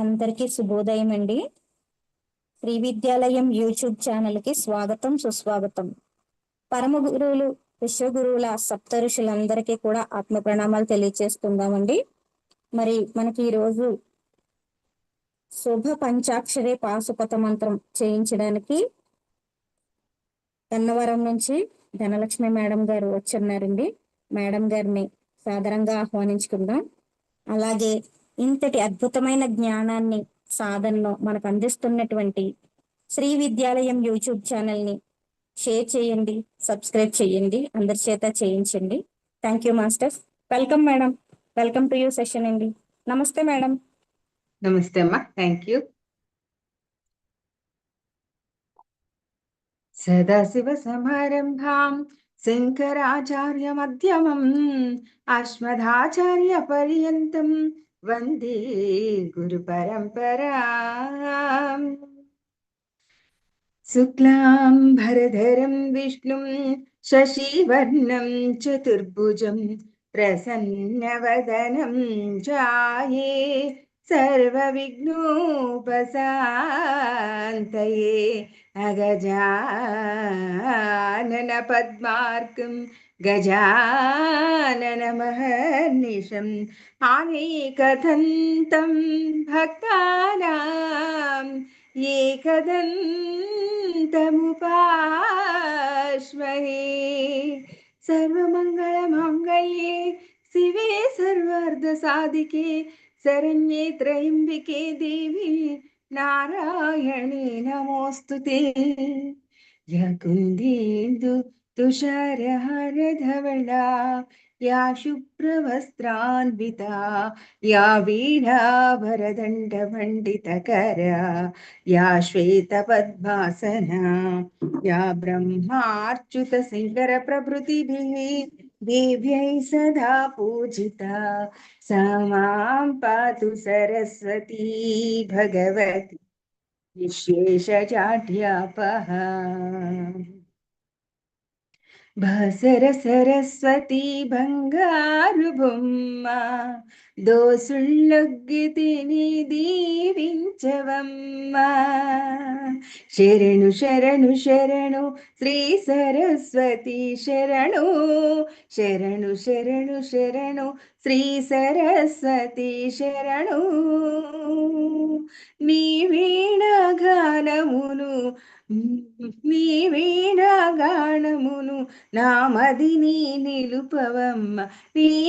అందరికీ శుభోదయం అండి శ్రీ విద్యాలయం యూట్యూబ్ ఛానల్కి స్వాగతం సుస్వాగతం. పరమ గురువులు విశ్వగురువుల సప్త ఋషులందరికీ కూడా ఆత్మ ప్రణామాలు తెలియచేస్తున్నామండి మరి మనకి ఈరోజు శుభ పంచాక్షరే పాశుపత మంత్రం చేయించడానికి గన్నవరం నుంచి ధనలక్ష్మి మేడం గారు వచ్చున్నారండి మేడం గారిని సాధారణంగా ఆహ్వానించుకుందాం. అలాగే ఇంతటి అద్భుతమైన జ్ఞానాన్ని సాధనలో మనకు అందిస్తున్నటువంటి శ్రీ విద్యాలయం యూట్యూబ్ ఛానల్ని షేర్ చేయండి సబ్స్క్రైబ్ చేయండి అందరి చేత చేయించండి. Thank you masters welcome madam welcome to you session అండి. నమస్తే మేడం నమస్తే అమ్మా. థ్యాంక్ యూ సదాశివ సమారంభాం శంకరాచార్య మధ్యమం అశ్వథాచార్య పర్యంతం. वन्दे गुरुपरम्पराम्। शुक्लां भरधरं विष्णुं शशिवर्णं चतुर्भुजं प्रसन्नवदनं जाये सर्वविघ्नोपसान्तये अगजाननपद्मार्कं गजाननमहर्निशम् आनेकदन्तं भक्तानाम् एकदन्तमुपाश्महे कथमुपाष्महे सर्वमङ्गलमङ्गल्ये शिवे सर्वार्धसाधिके शरण्ये त्रयम्बिके देवी नारायणे नमोऽस्तु ते। यकुन्देन्दु तुषारहरधवला, या शुभ्रवस्त्रान्विता, या वीणाभरदण्डमण्डितकरा या श्वेतपद्मासना, या ब्रह्मार्च्युतसिङ्गरप्रभृतिभिः देव्यै सदा पूजिता। सा माँ पातु सरस्वती भगवती। विशेषजाढ्यापः భసర సరస్వతి బంగారు బొమ్మ దోసుళ్ళొగ్గితిని దీవించవమ్మ శరణు శరణు శరణు శ్రీ సరస్వతి శరణు. శరణు శరణు శరణు శ్రీ సరస్వతి శరణు. నీ వీణగానమును నీ నామది నీ నిలుపవమ్మ. నీ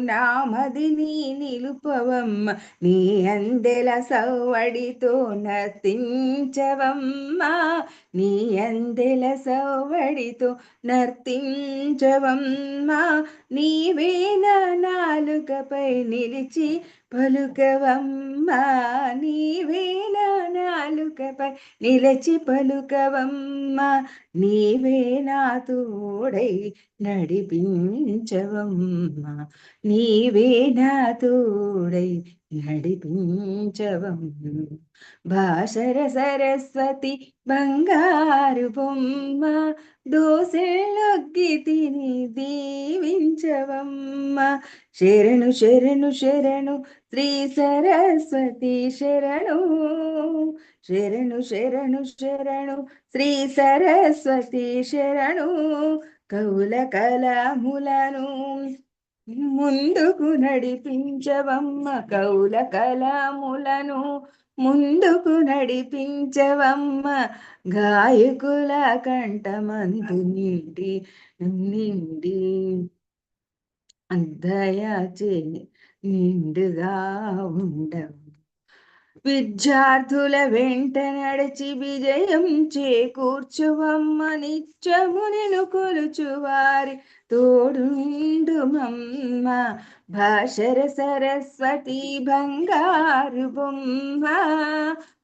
నామది నీ నిలుపవమ్మ. నీ అందెల సవ్వడితో నర్తించవమ్మ. నీ అందెల సవ్వడితో నర్తించవమ్మ. నీవే నా నాలుకపై నిలిచి పలుకవమ్మ నీవే నా నాలుకపై నిలచి పలుకవమ్మ నీవే నా తోడై నడిపించవమ్మ నీవే నా తోడై నడిపించవమ్మ. భాషర సరస్వతి బంగారు బొమ్మ దోసెళ్ళొగ్గి తిని దీవించవమ్మ. శరణు శరణు శరణు శ్రీ సరస్వతి శరణు. శరణు శరణు శరణు శ్రీ సరస్వతి శరణు. కౌల కళములను ముందుకు నడిపించవమ్మ. కౌల కళములను ముందుకు నడిపించవమ్మ. గాయకుల కంఠమందు నిండి నిండి దయచే నిండుగా ఉండవు. విద్యార్థుల వెంట నడిచి విజయం చేకూర్చువమ్మ నిత్యము నేను కొలుచువారి తోడుండు భాషర సరస్వతి బంగారు బొమ్మ.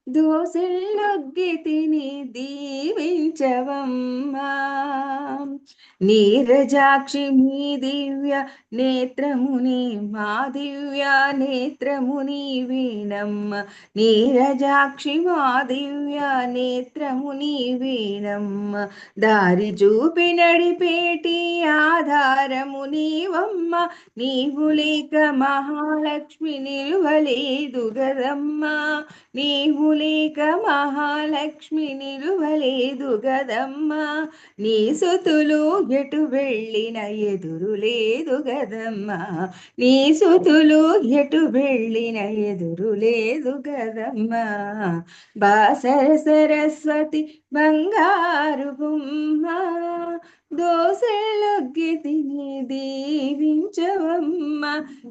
దోసెళ్ళొగ్గి తిని దీవించవమ్మ. నీరజాక్షి మీ దివ్య నేత్రముని మా దివ్య నేత్రముని వీణమ్మ. నీరజాక్షి మా దివ్య నేత్రముని వీణమ్మ. దారి చూపి నడిపేటి ఆధారము నీవమ్మ. నీవు లేక మహాలక్ష్మి నిలువలేదు గదమ్మ. నీవు లేక మహాలక్ష్మి నిలువలేదు గదమ్మ. నీ సుతులు ఎటు వెళ్ళిన ఎదురు లేదు గదమ్మ. నీ సుతులు ఎటు వెళ్ళిన ఎదురు లేదు గదమ్మ. బాసర సరస్వతి బంగారు బొమ్మ. దోసెళ్ళొగ్గి తిని దీవించవమ్మ.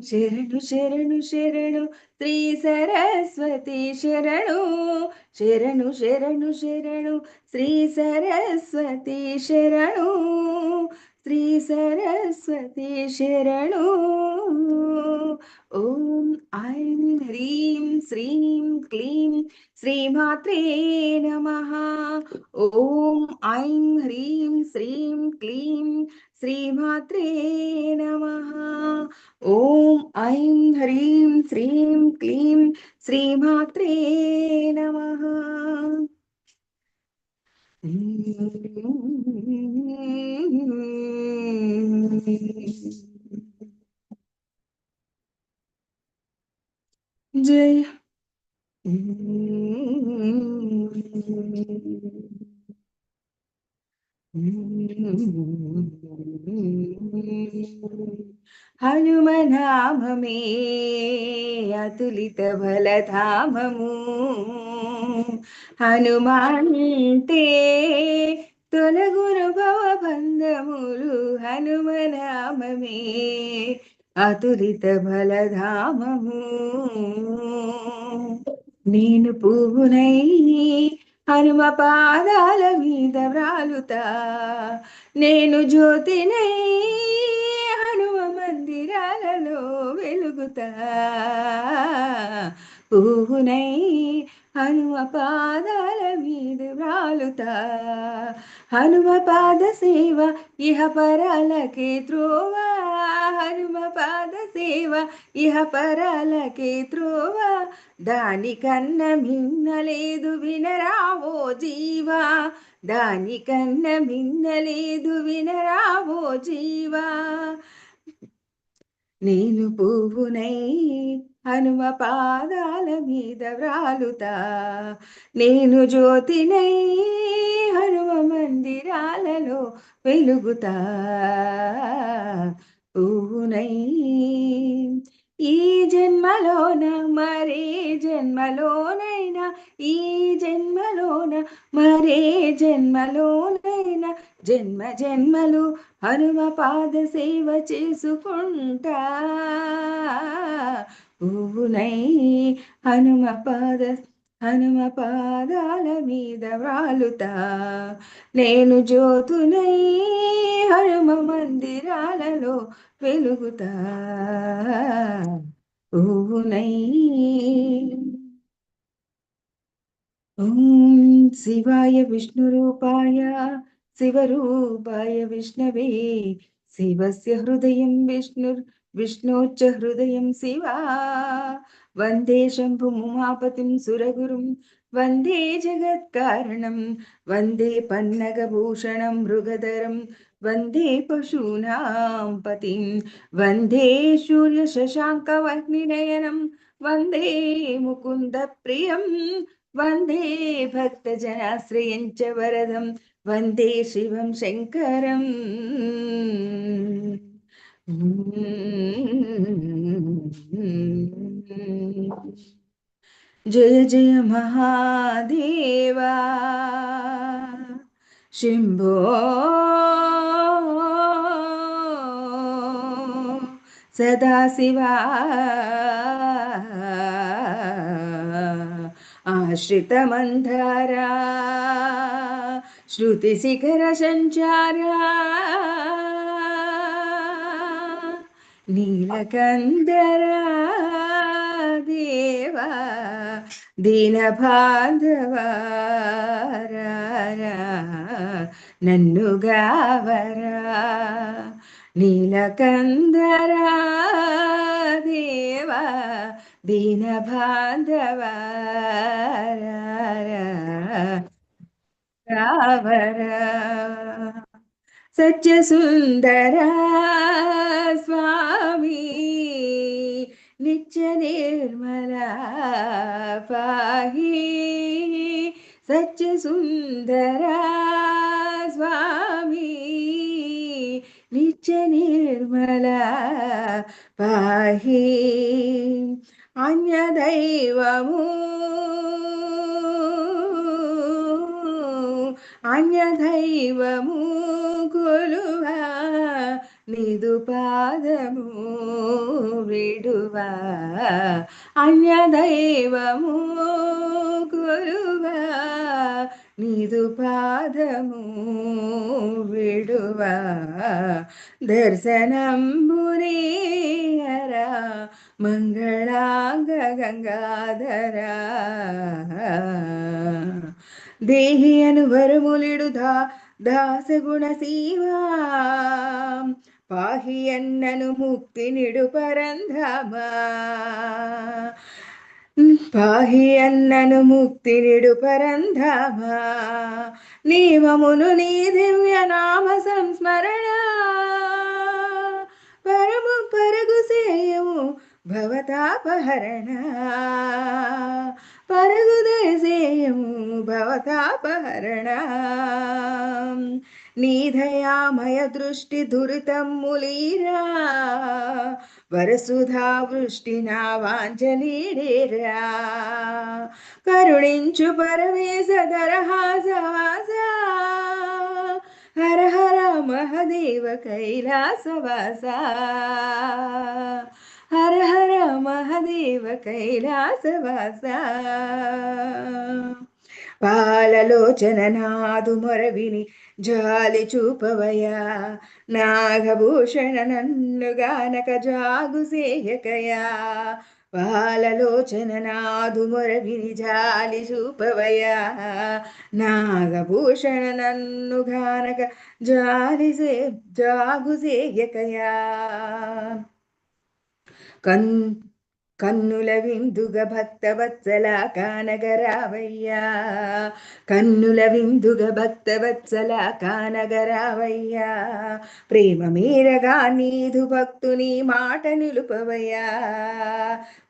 శరణు శరణు శరణు శ్రీ సరస్వతి శరణు శరణు శరణు శరణు శ్రీ సరస్వతి శరణు శ్రీ సరస్వతి శరణు ఓం ఐం హ్రీం శ్రీం క్లీం శ్రీమాత్రే నమ. ఓం ఐం హ్రీం శ్రీం క్లీం శ్రీమాత్రే నమ. ఓం ఐం హ్రీం శ్రీం క్లీం శ్రీమాత్రే నమ. Mm-hmm. జయ హనుమనామమే అతులిత బలధామము హనుమాంటే తొలగురు భవబంధములు హనుమనామమే అతులిత బలధామము నేను పువ్వునై హనుమ పాదాల మీద వ్రాలుతా. నేను జ్యోతినై హనుమ మందిరాలలో వెలుగుతా. పువ్వునై హనుమ పాదాల మీద వ్రాలుతా. హనుమ పాద సేవ ఇహ పరాలకే త్రోవ. హనుమ పాద సేవ ఇహ పరాలకే త్రోవ. దానికన్న మిన్నలేదు వినరావో జీవా. దానికన్న మిన్నలేదు వినరావో జీవా. నేను పువ్వునై హనుమ పాదాల మీద వ్రాలుతా. నేను జ్యోతినై హనుమ మందిరాలలో వెలుగుతా. పువ్వునై ఈ జన్మలోన మరే జన్మలోనైనా ఈ జన్మలోన మరే జన్మలోనైనా జన్మ జన్మలు హనుమ పాద సేవ చేసుకుంటా. పువ్వునై హనుమ పాద హనుమ పాదాల మీద వాలుతా నేను జ్యోతునై హనుమ మందిరాలలో వెలుగుతా. ఊనై ఓం శివాయ విష్ణురూపాయ శివరూపాయ విష్ణవే. శివస్య హృదయం విష్ణుర్ విష్ణోచ్చ హృదయం శివా. वन्दे शम्भुमुमापतिं सुरगुरुं वन्दे जगत्कारणं वन्दे पन्नगभूषणं मृगधरं वन्दे पशूनां पतिं वन्दे सूर्यशशाङ्कवह्निनयनं वन्दे मुकुन्दप्रियं वन्दे भक्तजनाश्रयं च वरदं वन्दे शिवं शङ्करम्। శంకరం జయ జయ మహాదేవా శంభో సదాశివా ఆశ్రితమంధారా శృతిశిఖర సంచారా నీలకందరా దేవా దీన బాంధవా నన్ను గావరా నీలకందరా దేవా దీన బాంధవా రావరా సత్య సుందర స్వామి నిత్య నిర్మల పాహి సత్య సుందర స్వామి. నిత్య నిర్మల పాహి అన్యదైవము అన్యదైవము కొలువా నిదు పాదము విడువా అన్యదైవము కొలువా నిదు పాదము విడువా దర్శనం బురేయరా మంగళాంగ గంగాధరా. దేహి అను వరములిడు దా దాసగుణ శివా పాహి అన్నను ముక్తి నిడు పరంధామా. పాహి అన్నను ముక్తి నిడు పరంధామా. నియమమును నీ దివ్య నామ సంస్మరణ. పరము పరగు సేయము భవతాపహరణ. పరుగుదేశేయము భవతాపహరణ. నీధయామయ దృష్టి దురితమ్ములీరా వరసుధా వృష్టి నా వాంఛనీడేరా కరుణించు పరమేశ దరహాసవాస హర హర మహదేవ కైలాసవాస హర హర మహదేవ కైలాసవాస పాలలోచన నాదు మొరవిని జాలి చూపవయా నాగభూషణ నన్ను గానక జాగు సేయకయా పాలలోచన నాదు మొరవిని జాలి చూపవయా నాగభూషణ నన్ను గానక జాలి సే జాగు సేయకయా కన్ కన్నుల విందుగ భక్తవత్సల కానగరావయ్యా. కన్నుల విందుగ భక్తవత్సల కానగరావయ్యా. ప్రేమ మీరగా నీదు భక్తుని మాట నిలుపవయ్యా.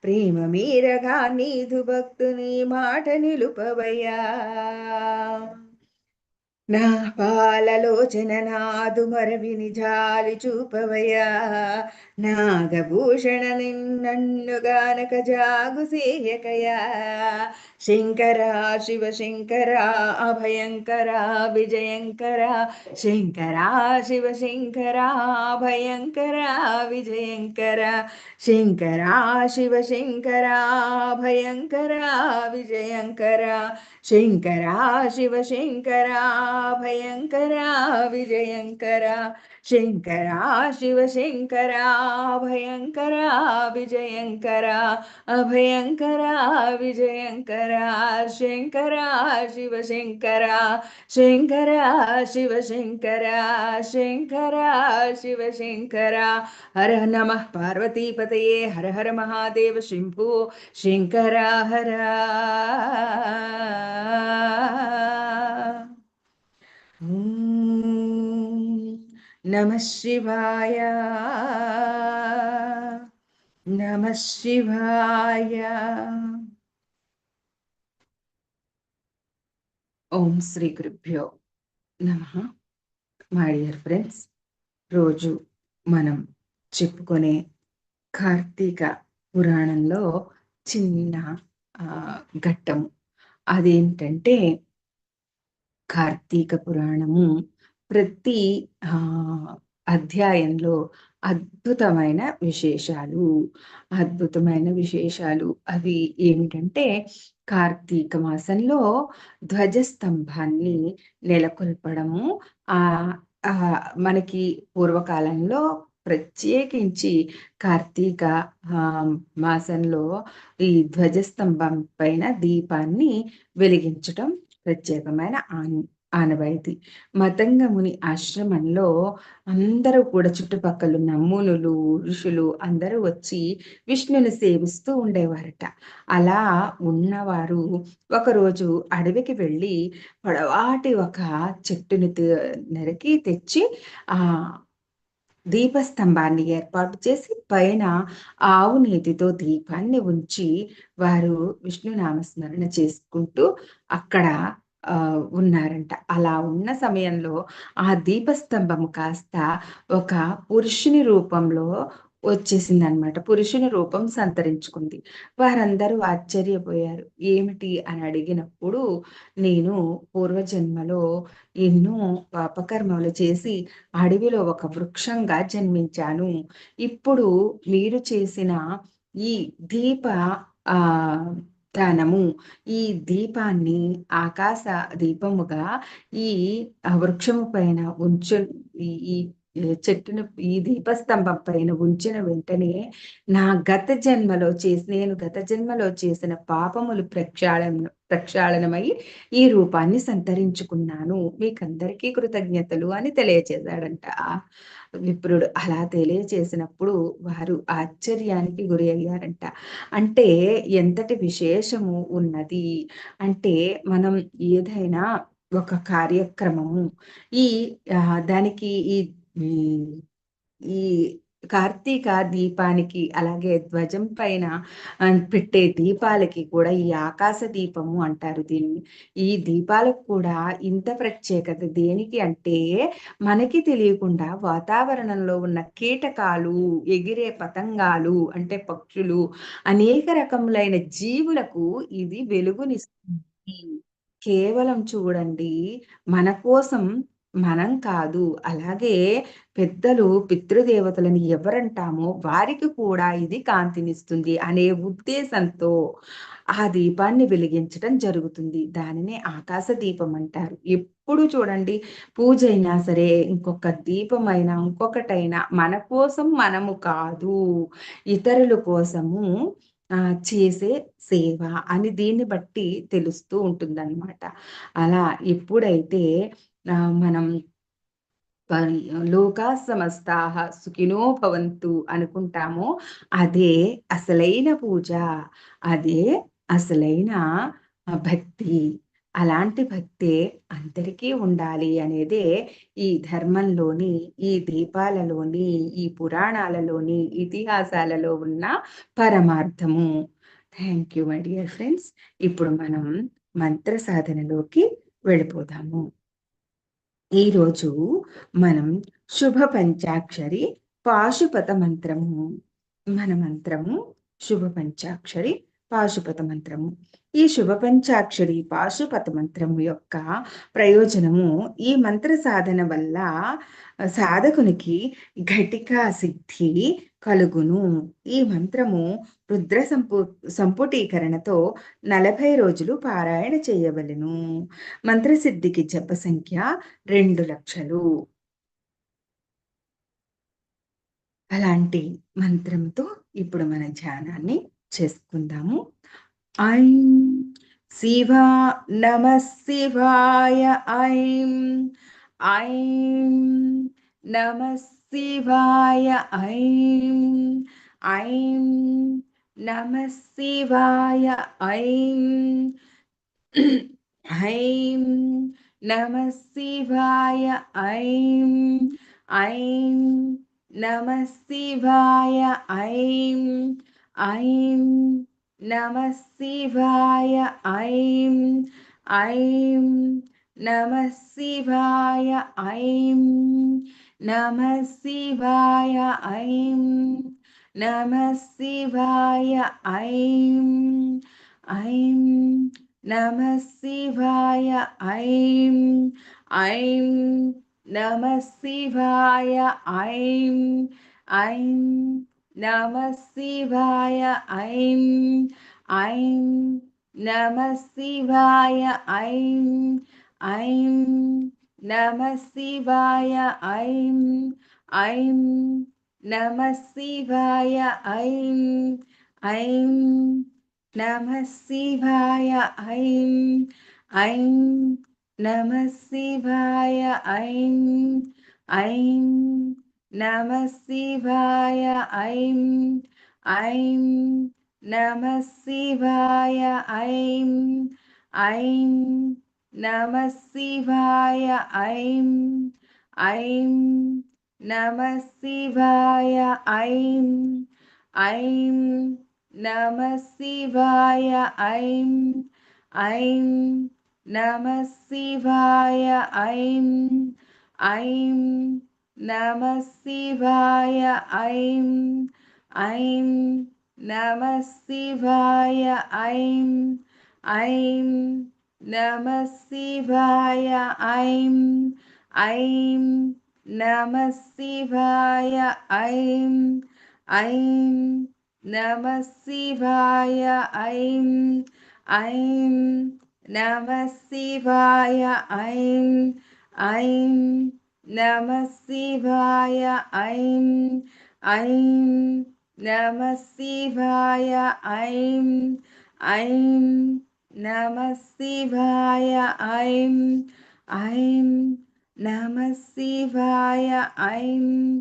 ప్రేమ మీరగా నీదు భక్తుని మాట నిలుపవయ్యా. నా పాలలోచన నాదు మరవిని జాలి చూపవయా నాగభూషణ నిన్నన్ను గానక జాగు సేయకయా శంకర శివ శంకర అభయంకర విజయంకర. శంకర శివ శంకర అభయంకర విజయంకర. శంకర శివ శంకర భయంకర విజయంకర. శంకరా శివ శంకర భయంకర విజయంకర శంకర శివ శంకర భయంకర విజయంకర అభయంకర విజయంకర శంకర శివ శంకర శంకర శివ శంకర శంకర శివ శంకర హర నమ పార్వతీపతయే హర హర మహాదేవ శంభో శంకర హర నమ శివాయ. నమ శివాయ. ఓం శ్రీ గురుభ్యో నమ. మై డియర్ ఫ్రెండ్స్ రోజు మనం చెప్పుకునే కార్తీక పురాణంలో చిన్న ఘట్టము. అదేంటంటే కార్తీక పురాణము ప్రతి ఆ అధ్యాయంలో అద్భుతమైన విశేషాలు. అద్భుతమైన విశేషాలు. అవి ఏమిటంటే కార్తీక మాసంలో ధ్వజస్తంభాన్ని నెలకొల్పడము. ఆ మనకి పూర్వకాలంలో ప్రత్యేకించి కార్తీక ఆ, మాసంలో ఈ ధ్వజస్తంభం పైన దీపాన్ని వెలిగించటం ప్రత్యేకమైన ఆనవాయితీ. మతంగముని ఆశ్రమంలో అందరూ కూడా చుట్టుపక్కల ఉన్న మునులు ఋషులు అందరూ వచ్చి విష్ణుని సేవిస్తూ ఉండేవారట. అలా ఉన్నవారు ఒకరోజు అడవికి వెళ్ళి పొడవాటి ఒక చెట్టుని నరికి తెచ్చి ఆ దీపస్తంభాన్ని ఏర్పాటు చేసి పైన ఆవు నేతితో దీపాన్ని ఉంచి వారు విష్ణు నామస్మరణ చేసుకుంటూ అక్కడ ఉన్నారంట. అలా ఉన్న సమయంలో ఆ దీపస్తంభము కాస్త ఒక పురుషుని రూపంలో వచ్చేసింది అనమాట పురుషుని రూపం సంతరించుకుంది. వారందరూ ఆశ్చర్యపోయారు. ఏమిటి అని అడిగినప్పుడు నేను పూర్వజన్మలో ఎన్నో పాపకర్మలు చేసి అడవిలో ఒక వృక్షంగా జన్మించాను. ఇప్పుడు మీరు చేసిన ఈ దీప ఆ దానము ఈ దీపాన్ని ఆకాశ దీపముగా ఈ వృక్షము పైన ఉంచు ఈ ఈ చెట్టును ఈ దీపస్తంభం పైన ఉంచిన వెంటనే నా గత జన్మలో చేసి నేను గత జన్మలో చేసిన పాపములు ప్రక్షాళన ప్రక్షాళనమై ఈ రూపాన్ని సంతరించుకున్నాను. మీకందరికీ కృతజ్ఞతలు అని తెలియచేశాడంట. విప్రుడు అలా తెలియచేసినప్పుడు వారు ఆశ్చర్యానికి గురి అయ్యారంట. అంటే ఎంతటి విశేషము ఉన్నది? అంటే మనం ఏదైనా ఒక కార్యక్రమము ఈ దానికి ఈ ఈ కార్తీక దీపానికి అలాగే ధ్వజం పైన పెట్టే దీపాలకి కూడా ఈ ఆకాశ దీపము అంటారు దీన్ని. ఈ దీపాలకు కూడా ఇంత ప్రత్యేకత దేనికి అంటే మనకి తెలియకుండా వాతావరణంలో ఉన్న కీటకాలు ఎగిరే పతంగాలు అంటే పక్షులు అనేక రకములైన జీవులకు ఇది వెలుగునిస్తుంది. కేవలం చూడండి మన కోసం మనం కాదు. అలాగే పెద్దలు పితృదేవతలను ఎవరంటామో వారికి కూడా ఇది కాంతినిస్తుంది అనే ఉద్దేశంతో ఆ దీపాన్ని వెలిగించడం జరుగుతుంది. దానినే ఆకాశ దీపం అంటారు. ఎప్పుడు చూడండి పూజ అయినా సరే ఇంకొక దీపమైనా ఇంకొకటైనా మన కోసం మనము కాదు. ఇతరుల కోసము చేసే సేవ అని దీన్ని బట్టి తెలుస్తూ ఉంటుందన్నమాట. అలా ఎప్పుడైతే మనం లోకా సమస్తాహ సుఖినో భవంతు అనుకుంటామో అదే అసలైన పూజ అదే అసలైన భక్తి. అలాంటి భక్తే అందరికీ ఉండాలి అనేదే ఈ ధర్మంలోని ఈ దీపాలలోని ఈ పురాణాలలోని ఇతిహాసాలలో ఉన్న పరమార్థము. Thank you my dear friends. ఇప్పుడు మనం మంత్ర సాధనలోకి వెళ్ళిపోదాము. ఈరోజు మనం శుభ పంచాక్షరి పాశుపత మంత్రము. మన మంత్రము శుభ పంచాక్షరి పాశుపత మంత్రము. ఈ శుభ పంచాక్షరి పాశుపత మంత్రము యొక్క ప్రయోజనము ఈ మంత్ర సాధన వల్ల సాధకునికి ఘటికా సిద్ధి కలుగును. ఈ మంత్రము రుద్ర సంపు సంపుటీకరణతో నలభై రోజులు పారాయణ చేయవలెను. మంత్రసిద్ధికి జప సంఖ్య రెండు లక్షలు. అలాంటి మంత్రంతో ఇప్పుడు మన ధ్యానాన్ని చేసుకుందాము. ఐం శివా నమ శివాయ ఐం. ఐం నమ శివాయ ఐం ఐం నమ శివాయ ఐం ఐం నమ శివాయ ఐం ఐం నమ శివాయ ఐం ఐం నమ శివాయ ఐం ఐం నమ శివాయ ఐం నమ శివాయ ఐం నమ శివాయ ఐం ఐం నమ శివాయ ఐం ఐం నమ శివాయ ఐం ఐం నమ శివాయ ఐం ఐం నమ శివాయ ఐం ఐం நம சிவாய ஐம் ஐம் நம சிவாய ஐம் ஐம் நம சிவாய ஐம் ஐம் நம சிவாய ஐம் ஐம் நம சிவாய ஐம் ஐம் நம சிவாய ஐம் ஐம் நம சிவாய ஐம் ஐம் நம சிவாய ஐம் ஐம் நம சிவாய ஐம் ஐம் நம சிவாய ஐம் ஐம் நம சிவாய ஐம் ஐம் நம சிவாய ஐம் ஐம் नमः शिवाय ऐं ऐं नमः शिवाय ऐं ऐं नमः शिवाय ऐं ऐं नमः शिवाय ऐं ऐं नमः शिवाय ऐं ऐं नमः शिवाय ऐं ऐं नमः शिवाय ऐं ऐं नमः शिवाय ऐं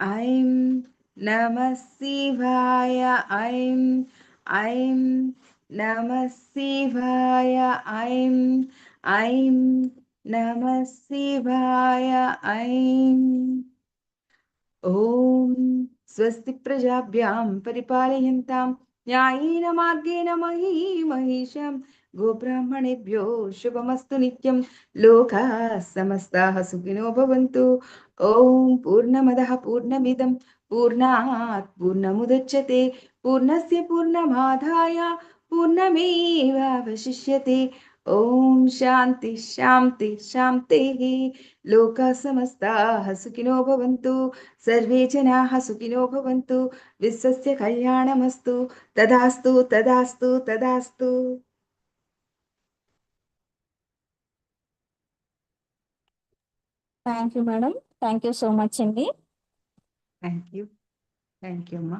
ऐं नमः शिवाय ऐं ऐं नमः शिवाय ऐं ऐं नमः शिवाय ऐं। ॐ स्वस्ति प्रजाभ्यां परिपालयन्ताम् న్యాయేన మార్గేణ మహీ మహిషం. గోబ్రాహ్మణేభ్యో శుభమస్తు నిత్యం. లోకా సమస్తాః సుఖినో భవంతు. ఓం పూర్ణమదః పూర్ణమిదం. పూర్ణాత్ పూర్ణముదచ్యతే. పూర్ణస్య పూర్ణమాదాయ పూర్ణమేవావశిష్యతే. ఓం శాంతి శాంతి శాంతిః లోకా సమస్తాః సుఖినో భవంతు. సర్వే జనాः సుఖినో భవంతు. విశ్వస్య కళ్యాణమస్తు. తదాస్తు తదాస్తు తదాస్తు. Thank you madam thank you so much అండి థ్యాంక్ యూ థ్యాంక్ యూ అమ్మా.